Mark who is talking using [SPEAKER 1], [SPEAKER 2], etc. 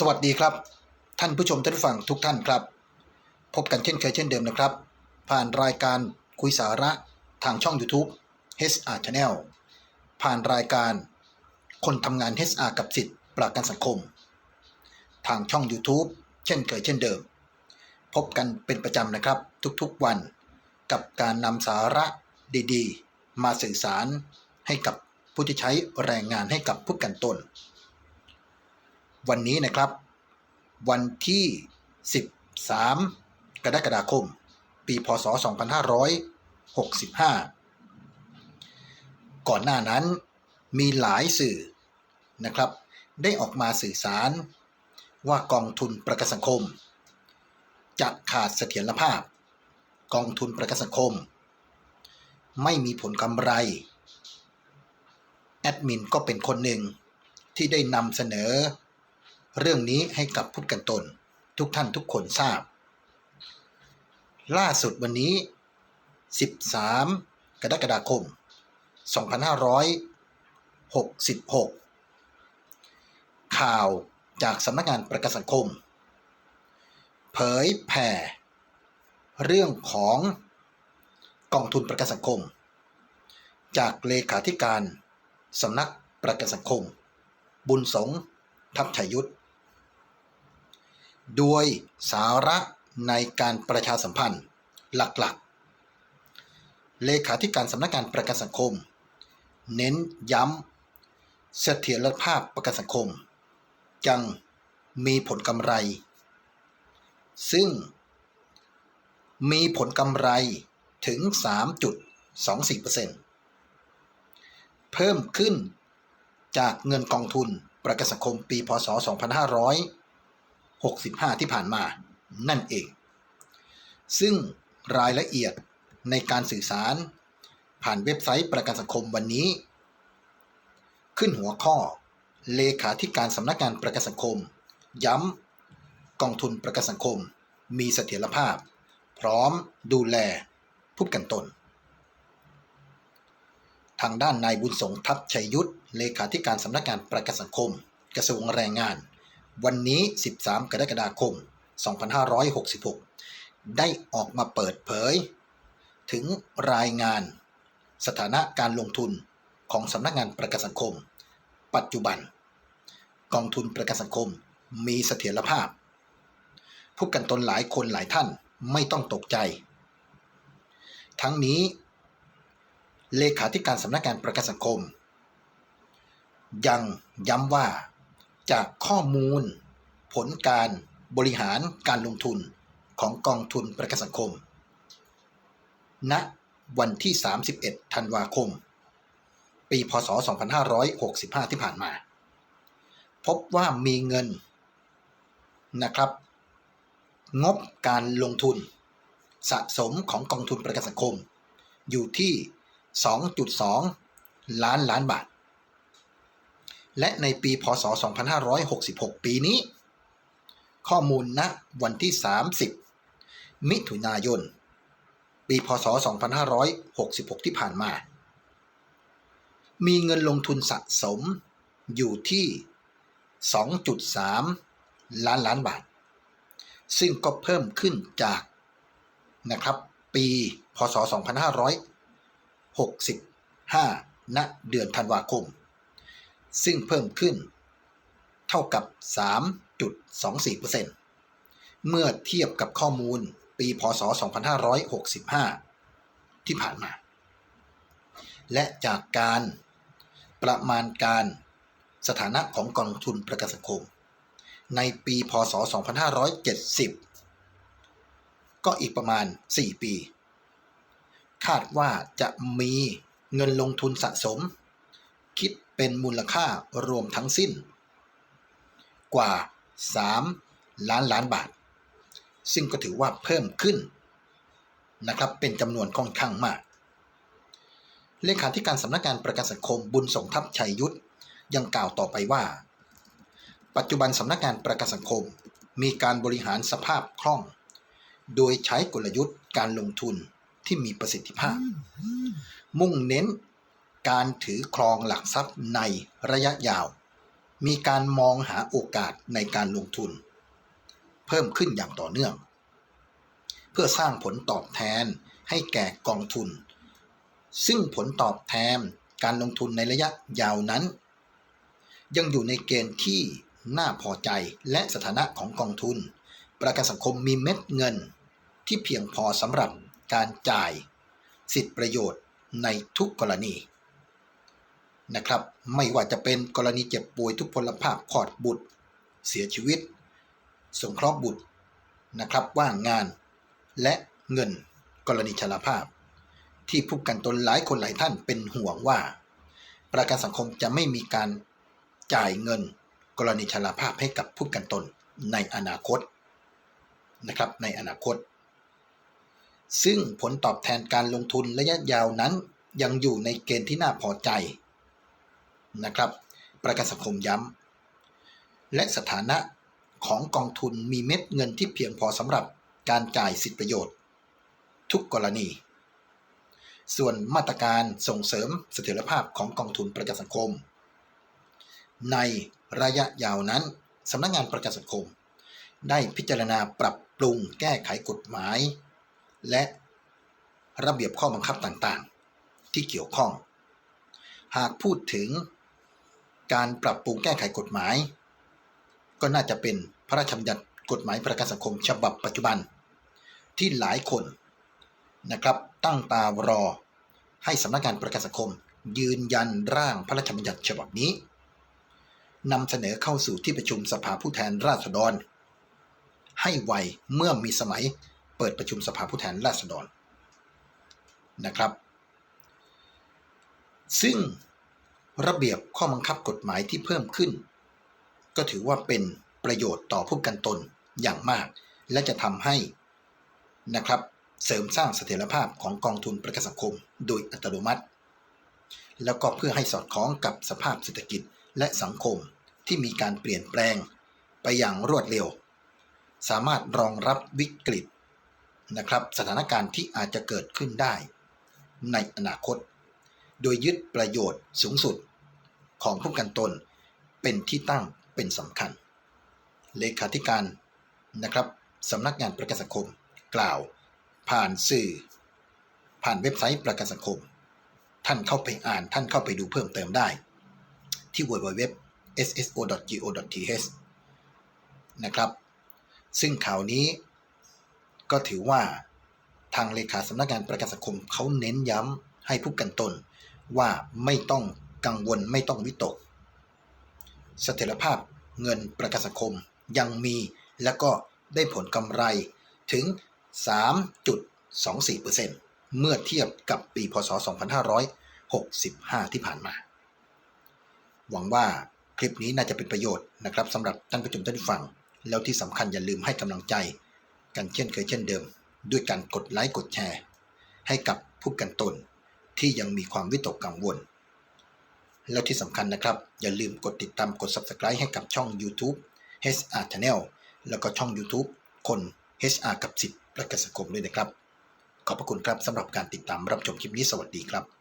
[SPEAKER 1] สวัสดีครับ ท่านผู้ชมท่านผู้ฟังทุกท่านครับ พบกันเช่นเคยเช่นเดิมนะครับ ผ่านรายการคุยสาระทางช่อง YouTube HR Channel ผ่านรายการคนทำงาน HR กับสิทธิ์ประกันสังคม ทางช่อง YouTube เช่นเคยเช่นเดิม พบกันเป็นประจำนะครับทุกๆวันกับการนำสาระดีๆ มาสื่อสารให้กับผู้ที่ใช้แรงงานให้กับผู้กันตน วันนี้นะครับ วันที่ 13 กรกฎาคม ปีพศ 2565 ก่อนหน้านั้นมีหลายสื่อนะครับ ได้ออกมาสื่อสารว่ากองทุนประกันสังคม จะขาดเสถียรภาพ กองทุนประกันสังคม ไม่มีผลกำไร แอดมินก็เป็นคนหนึ่งที่ได้นำเสนอ เรื่องนี้ให้กับผู้กันตน ทุกท่านทุกคนทราบ ล่าสุดวันนี้ 13 กรกฎาคม 2566 ข่าวจากสำนักงานประกันสังคม เผยแผ่ เรื่องของกองทุนประกันสังคม จากเลขาธิการสำนักประกันสังคม บุญสงทัพชัยยุทธ โดยสาระในการประชาสัมพันธ์หลักๆ เลขาธิการสำนักงานประกันสังคม เน้นย้ำเสถียรภาพประกันสังคม ยังมีผลกำไร ซึ่ง มีผลกำไรถึง 3.24%เพิ่มขึ้นจากเงินกองทุนประกันสังคมปีพศ 2565ที่ผ่านมานั่นเอง ซึ่งรายละเอียดในการสื่อสาร ผ่านเว็บไซต์ประกันสังคมวันนี้ ขึ้นหัวข้อ เลขาธิการสำนักงานประกันสังคม ย้ำกองทุนประกันสังคม มีเสถียรภาพ พร้อมดูแลผู้กันตน ทางด้านนายบุญสงทัพชัยยุทธเลขาธิการสำนักงานประกันสังคม กระทรวงแรงงาน วันนี้ 13 กรกฎาคม 2566 ได้ออกมาเปิดเผย ถึงรายงาน สถานะการลงทุนของสำนักงานประกันสังคม ปัจจุบัน กองทุนประกันสังคมมีเสถียรภาพ ผู้กันตนหลายคนหลายท่านไม่ต้องตกใจ ทั้งนี้ เลขาธิการสำนักงานประกันสังคม ยังย้ำว่า จากข้อมูล ผลการบริหารการลงทุนของกองทุนประกันสังคม ณ วันที่ 31 ธันวาคม ปี พศ 2565 ที่ผ่านมา พบว่ามีเงินนะครับ งบการลงทุน สะสมของกองทุนประกันสังคม อยู่ที่ 2.2 ล้านล้านบาท และในปีพศ 2566 ปีนี้ ข้อมูลณวันที่ 30 มิถุนายน ปีพศ 2566 ที่ผ่านมา มีเงินลงทุนสะสมอยู่ที่ 2.3 ล้านล้านบาท ซึ่งก็เพิ่มขึ้นจากนะครับ ปีพศ 2565 ณ เดือนธันวาคม ซึ่งเพิ่มขึ้น เท่ากับ 3.24%เมื่อเทียบกับข้อมูลปีพศ 2565 ที่ผ่านมา และจากการประมาณการสถานะของกองทุนประกันสังคม ในปีพศ 2570 ก็อีกประมาณ 4 ปี คาดว่าจะมีเงินลงทุนสะสม คิด เป็นมูลค่ารวมทั้งสิ้น กว่า 3 ล้านล้านบาท ซึ่งก็ถือว่าเพิ่มขึ้นนะครับเป็นจำนวนค่อนข้างมาก เลขาธิการสำนักงานประกันสังคมบุญสงทัพชัยยุทธยังกล่าวต่อไปว่า ปัจจุบันสำนักงานประกันสังคมมีการบริหารสภาพคล่อง โดยใช้กลยุทธ์การลงทุนที่มีประสิทธิภาพ มุ่งเน้น การถือครองหลักทรัพย์ในระยะยาว มีการมองหาโอกาสในการลงทุน เพิ่มขึ้นอย่างต่อเนื่อง เพื่อสร้างผลตอบแทนให้แก่กองทุน ซึ่งผลตอบแทนการลงทุนในระยะยาวนั้น ยังอยู่ในเกณฑ์ที่น่าพอใจและสถานะของกองทุน ประกันสังคมมีเม็ดเงิน ที่เพียงพอสำหรับการจ่าย สิทธิประโยชน์ในทุกกรณี นะครับ ไม่ว่าจะเป็นกรณีเจ็บป่วยทุกพลภาพคลอดบุตร เสียชีวิต สงเคราะห์บุตรนะครับว่างงาน และเงินกรณีชราภาพ ที่ผู้กันตนหลายคนหลายท่านเป็นห่วงว่า ประกันสังคมจะไม่มีการจ่ายเงินกรณีชราภาพให้กับผู้กันตนในอนาคตนะครับในอนาคต ซึ่งผลตอบแทนการลงทุนระยะยาวนั้นยังอยู่ในเกณฑ์ที่น่าพอใจ นะครับ ประกันสังคมย้ำ และสถานะของกองทุนมีเม็ดเงินที่เพียงพอสำหรับการจ่ายสิทธิประโยชน์ ทุกกรณี ส่วนมาตรการส่งเสริมเสถียรภาพของกองทุนประกันสังคม ในระยะยาวนั้นสำนักงงานประกันสังคม ได้พิจารณาปรับปรุงแก้ไขกฎหมาย และระเบียบข้อบังคับต่างๆ ที่เกี่ยวข้อง หากพูดถึง การปรับปรุงแก้ไขกฎหมาย ก็น่าจะเป็นพระราชบัญญัติกฎหมายประกันสังคมฉบับปัจจุบัน ที่หลายคนนะครับตั้งตารอ ให้สำนักงานประกันสังคม ยืนยันร่างพระราชบัญญัติฉบับนี้นำเสนอเข้าสู่ที่ประชุมสภาผู้แทนราษฎร ให้ไวเมื่อมีสมัยเปิดประชุมสภาผู้แทนราษฎรนะครับ ซึ่ง ระเบียบข้อบังคับกฎหมายที่เพิ่มขึ้น ก็ถือว่าเป็นประโยชน์ต่อผู้กันตนอย่างมาก และจะทำให้นะครับเสริมสร้างเสถียรภาพของกองทุนประกันสังคมโดยอัตโนมัติ แล้วก็เพื่อให้สอดคล้องกับสภาพเศรษฐกิจและสังคมที่มีการเปลี่ยนแปลงไปอย่างรวดเร็ว สามารถรองรับวิกฤตนะครับสถานการณ์ที่อาจจะเกิดขึ้นได้ ในอนาคต โดยยึดประโยชน์สูงสุด ของผู้กันตน เป็นที่ตั้งเป็นสำคัญ เลขาธิการนะครับสำนักงานประกันสังคมกล่าว ผ่านสื่อ ผ่านเว็บไซต์ประกันสังคม ท่านเข้าไปอ่านท่านเข้าไปดูเพิ่มเติมได้ ที่ www sso.go.th นะครับ ซึ่งข่าวนี้ก็ถือว่าทางเลขาสำนักงานประกันสังคมเขาเน้นย้ำให้ผู้กันตนว่าไม่ต้อง กังวลไม่ต้องวิตก เสถียรภาพเงินประกันสังคมยังมีและก็ได้ผลกำไรถึง 3.24%เมื่อเทียบกับปีพศ 2565 ที่ผ่านมา หวังว่าคลิปนี้น่าจะเป็นประโยชน์นะครับสำหรับท่านผู้ชมท่านผู้ฟัง แล้วที่สำคัญอย่าลืมให้กำลังใจ กันเช่นเคยเช่นเดิม ด้วยการกดไลค์กดแชร์ ให้กับผู้กันตนที่ยังมีความวิตกกังวล แล้วที่สำคัญนะครับ อย่าลืมกดติดตามกด subscribe ให้กับช่อง YouTube HR Channel แล้วก็ช่อง YouTube คน HR กับสิทธิ์ประกันสังคมด้วยนะครับ ขอบพระคุณครับสำหรับการติดตามรับชมคลิปนี้สวัสดีครับ